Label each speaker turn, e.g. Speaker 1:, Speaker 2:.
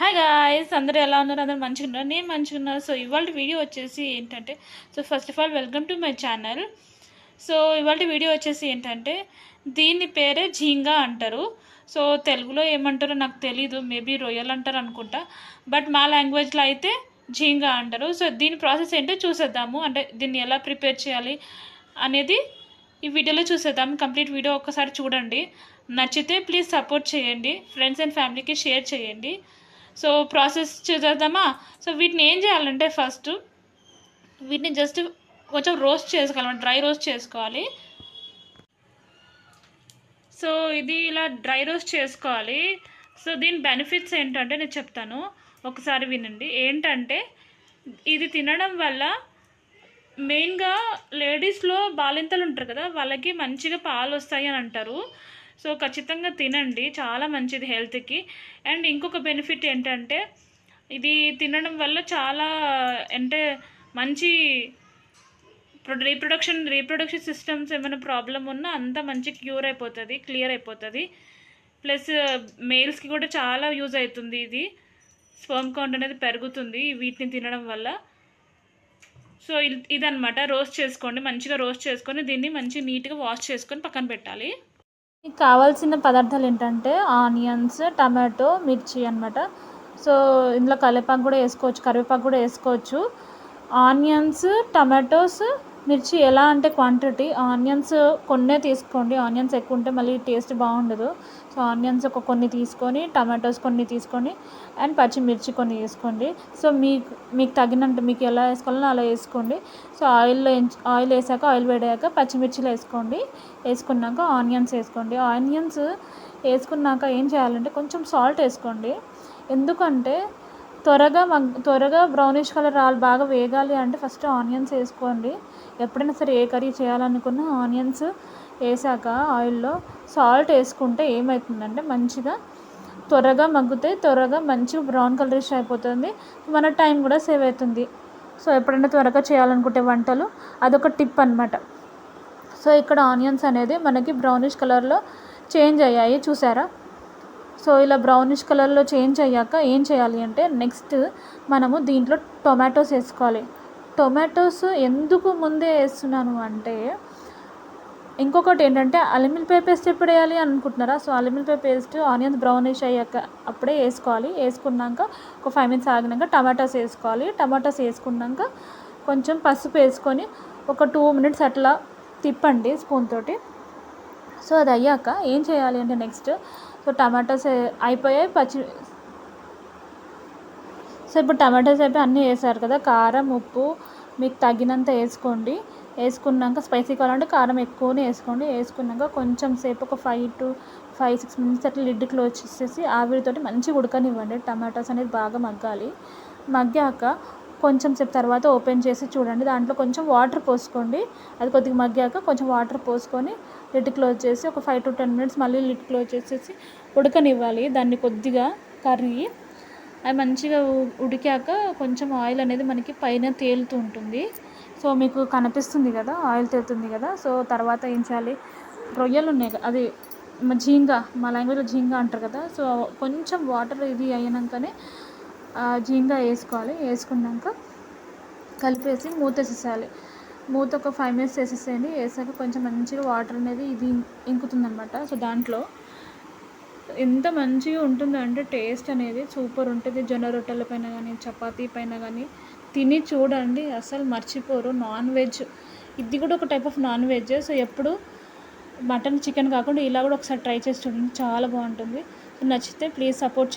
Speaker 1: Hi guys అందరూ ఎలా ఉన్నారు? అందరూ మంచిగా ఉన్నారు నేను మంచిగా ఉన్నాను సో ఇవాళ వీడియో వచ్చేసి ఏంటంటే so first of all welcome to my channel so ఇవాళ వీడియో వచ్చేసి ఏంటంటే దీని పేరే ఝీంగా అంటారు. సో తెలుగులో ఏమంటారో నాకు తెలీదు. మేబీ రొయ్యలు అంటారు అనుకుంటా. బట్ మా లాంగ్వేజ్లో అయితే ఝీంగా అంటారు. సో దీని ప్రాసెస్ ఏంటో చూసేద్దాము. అంటే దీన్ని ఎలా ప్రిపేర్ చేయాలి అనేది ఈ వీడియోలో చూసేద్దాం కంప్లీట్ వీడియో ఒక్కసారి చూడండి. నచ్చితే ప్లీజ్ సపోర్ట్ చేయండి. ఫ్రెండ్స్ అండ్ ఫ్యామిలీకి షేర్ చేయండి. సో ప్రాసెస్ చేద్దామా సో వీటిని ఏం చేయాలంటే ఫస్ట్ వీటిని జస్ట్ కొంచెం రోస్ట్ చేసుకోవాలి డ్రై రోస్ట్ చేసుకోవాలి. సో ఇది ఇలా డ్రై రోస్ట్ చేసుకోవాలి. సో దీని బెనిఫిట్స్ ఏంటంటే నేను చెప్తాను. ఒకసారి వినండి. ఏంటంటే ఇది తినడం వల్ల మెయిన్గా లేడీస్లో బాలింతలు ఉంటారు కదా వాళ్ళకి మంచిగా పాలు వస్తాయి అని అంటారు. సో ఖచ్చితంగా తినండి చాలా మంచిది హెల్త్కి. అండ్ ఇంకొక బెనిఫిట్ ఏంటంటే ఇది తినడం వల్ల చాలా అంటే మంచి రీప్రొడక్షన్ రీప్రొడక్షన్ సిస్టమ్స్ ఏమైనా ప్రాబ్లం ఉన్నా అంతా మంచి క్యూర్ అయిపోతుంది క్లియర్ అయిపోతుంది. ప్లస్ మేల్స్కి కూడా చాలా యూజ్ అవుతుంది ఇది. స్పర్మ్ కౌంట్ అనేది పెరుగుతుంది వీటిని తినడం వల్ల. సో ఇదనమాట రోస్ట్ చేసుకోండి. మంచిగా రోస్ట్ చేసుకొని దీన్ని మంచి నీట్గా వాష్ చేసుకొని పక్కన పెట్టాలి.
Speaker 2: మీకు కావాల్సిన పదార్థాలు ఏంటంటే ఆనియన్స్ టమాటో మిర్చి అనమాట సో ఇందులో కరివేపాకు కూడా వేసుకోవచ్చు కరివేపాకు కూడా వేసుకోవచ్చు. ఆనియన్స్ టమాటోస్ మిర్చి ఎలా అంటే క్వాంటిటీ ఆనియన్స్ కొన్నే తీసుకోండి. ఆనియన్స్ ఎక్కువ ఉంటే మళ్ళీ టేస్ట్ బాగుండదు. సో ఆనియన్స్ ఒక కొన్ని తీసుకొని టమాటోస్ కొన్ని తీసుకొని అండ్ పచ్చిమిర్చి కొన్ని వేసుకోండి. సో మీకు మీకు తగినంత మీకు ఎలా వేసుకోవాలో అలా వేసుకోండి. సో ఆయిల్లో ఆయిల్ వేసాక ఆయిల్ వేడాక పచ్చిమిర్చిలు వేసుకోండి. వేసుకున్నాక ఆనియన్స్ వేసుకోండి. ఆనియన్స్ వేసుకున్నాక ఏం చేయాలంటే కొంచెం సాల్ట్ వేసుకోండి. ఎందుకంటే త్వరగా మగ్ త్వరగా బ్రౌనిష్ కలర్ రావాలి బాగా వేగాలి అంటే ఫస్ట్ ఆనియన్స్ వేసుకోండి. ఎప్పుడైనా సరే ఏ కర్రీ చేయాలనుకున్నా ఆనియన్స్ వేసాక ఆయిల్లో సాల్ట్ వేసుకుంటే ఏమవుతుందంటే మంచిగా త్వరగా మగ్గుతాయి త్వరగా మంచిగా బ్రౌన్ కలరిష్ అయిపోతుంది. మన టైం కూడా సేవ్ అవుతుంది. సో ఎప్పుడైనా త్వరగా చేయాలనుకుంటే వంటలు అదొక టిప్ అనమాట సో ఇక్కడ ఆనియన్స్ అనేది మనకి బ్రౌనిష్ కలర్లో చేంజ్ అయ్యాయి. చూసారా? సో ఇలా బ్రౌనిష్ కలర్లో చేంజ్ అయ్యాక ఏం చేయాలి అంటే నెక్స్ట్ మనము దీంట్లో టొమాటోస్ వేసుకోవాలి. టొమాటోస్ ఎందుకు ముందే వేస్తున్నాను అంటే ఇంకొకటి ఏంటంటే అల్లిమిల్లిపాయ పేస్ట్ ఎప్పుడు వేయాలి అనుకుంటున్నారా? సో అల్లిమిల్లిపాయ పేస్ట్ ఆనియన్స్ బ్రౌనిష్ అయ్యాక అప్పుడే వేసుకోవాలి. వేసుకున్నాక ఒక ఫైవ్ మినిట్స్ ఆగినాక టమాటాస్ వేసుకోవాలి. టమాటాస్ వేసుకున్నాక కొంచెం పసుపు వేసుకొని ఒక టూ మినిట్స్ అట్లా తిప్పండి స్పూన్ తోటి. సో అది అయ్యాక ఏం చేయాలి అంటే నెక్స్ట్ సో టమాటాస్ అయిపోయాయి పచ్చి సో ఇప్పుడు టమాటాస్ అయిపోయి అన్నీ వేసారు కదా కారం ఉప్పు మీకు తగినంత వేసుకోండి. వేసుకున్నాక స్పైసీ కావాలంటే కారం ఎక్కువనే వేసుకోండి. వేసుకున్నాక కొంచెం సేపు ఒక five to five six minutes అట్లా లిడ్ క్లోజ్ చేసేసి ఆవిరితోటి మంచిగా ఉడకనివ్వండి. టమాటాస్ అనేది బాగా మగ్గాలి. మగ్గాక కొంచెం సేపు తర్వాత ఓపెన్ చేసి చూడండి. దాంట్లో కొంచెం వాటర్ పోసుకోండి. అది కొద్దిగా మగ్గాక కొంచెం వాటర్ పోసుకొని లిట్ క్లోజ్ చేసి ఒక ఫైవ్ టు టెన్ మినిట్స్ మళ్ళీ లిట్ క్లోజ్ చేసేసి ఉడకనివ్వాలి. దాన్ని కొద్దిగా కర్రీ. అది మంచిగా ఉడికాక కొంచెం ఆయిల్ అనేది మనకి పైన తేలుతూ ఉంటుంది. సో మీకు కనిపిస్తుంది కదా ఆయిల్ తేలుతుంది కదా. సో తర్వాత ఏం చేయాలి? రొయ్యలు ఉన్నాయి కదా అది మ- ఝీంగా మా లాంగ్వేజ్లో ఝీంగా అంటారు కదా. సో కొంచెం వాటర్ ఇది అయినాకనే ఆ ఝీంగా వేసుకోవాలి. వేసుకున్నాక కలిపేసి మూత మూత ఒక ఫైవ్ మినిట్స్ వేసేసేయండి. వేసాక కొంచెం మంచిగా వాటర్ అనేది ఇది ఇంకుతుందనమాట సో దాంట్లో ఎంత మంచిగా ఉంటుందో అంటే టేస్ట్ అనేది సూపర్ ఉంటుంది. జొన్న రొట్టెల పైన కానీ చపాతీ పైన కానీ తిని చూడండి. అసలు మర్చిపోరు. Non veg. ఇది కూడా ఒక type of non veg. So ఎప్పుడు మటన్ చికెన్ కాకుండా ఇలా కూడా ఒకసారి ట్రై చేసి చూడండి. చాలా బాగుంటుంది. నచ్చితే ప్లీజ్ సపోర్ట్ చేయండి.